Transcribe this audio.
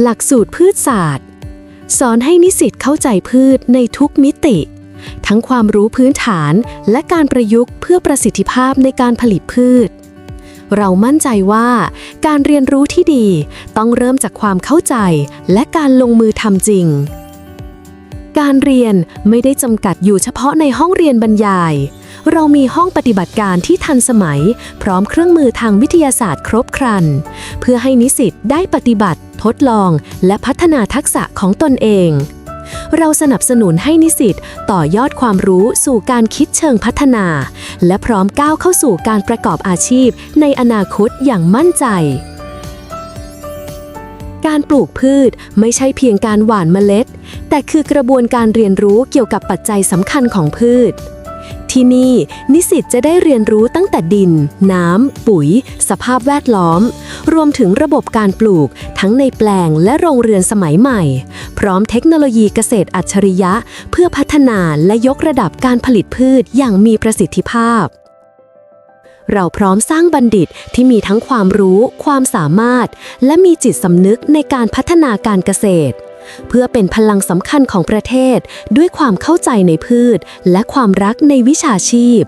หลักสูตรพืชศาสตร์ สอนให้นิสิตเข้าใจพืชในทุกมิติ ทั้งความรู้พื้นฐานและการประยุกต์เพื่อประสิทธิภาพในการผลิตพืช เรามั่นใจว่าการเรียนรู้ที่ดีต้องเริ่มจากความเข้าใจและการลงมือทำจริง การเรียนไม่ได้จำกัดอยู่เฉพาะในห้องเรียนบรรยาย เรามีห้องปฏิบัติการที่ทันสมัย พร้อมเครื่องมือทางวิทยาศาสตร์ครบครัน เพื่อให้นิสิตได้ปฏิบัติ ทดลอง และพัฒนาทักษะของตนเอง เราสนับสนุนให้นิสิตต่อยอดความรู้สู่การคิดเชิงพัฒนา และพร้อมก้าวเข้าสู่การประกอบอาชีพ ในอนาคตอย่างมั่นใจการปลูกพืชไม่ใช่เพียงการหว่านเมล็ด แต่คือกระบวนการเรียนรู้เกี่ยวกับปัจจัยสำคัญของพืช ที่นี่นิสิตจะได้เรียนรู้ตั้งแต่ดิน น้ำ ปุ๋ย สภาพแวดล้อม รวมถึงระบบการปลูกทั้งในแปลงและโรงเรือนสมัยใหม่ พร้อมเทคโนโลยีเกษตรอัจฉริยะ เพื่อพัฒนาและยกระดับการผลิตพืชอย่างมีประสิทธิภาพเราพร้อมสร้างบัณฑิตที่มีทั้งความรู้ ความสามารถ และมีจิตสำนึกในการพัฒนาการเกษตร เพื่อเป็นพลังสำคัญของประเทศด้วยความเข้าใจในพืช และความรักในวิชาชีพ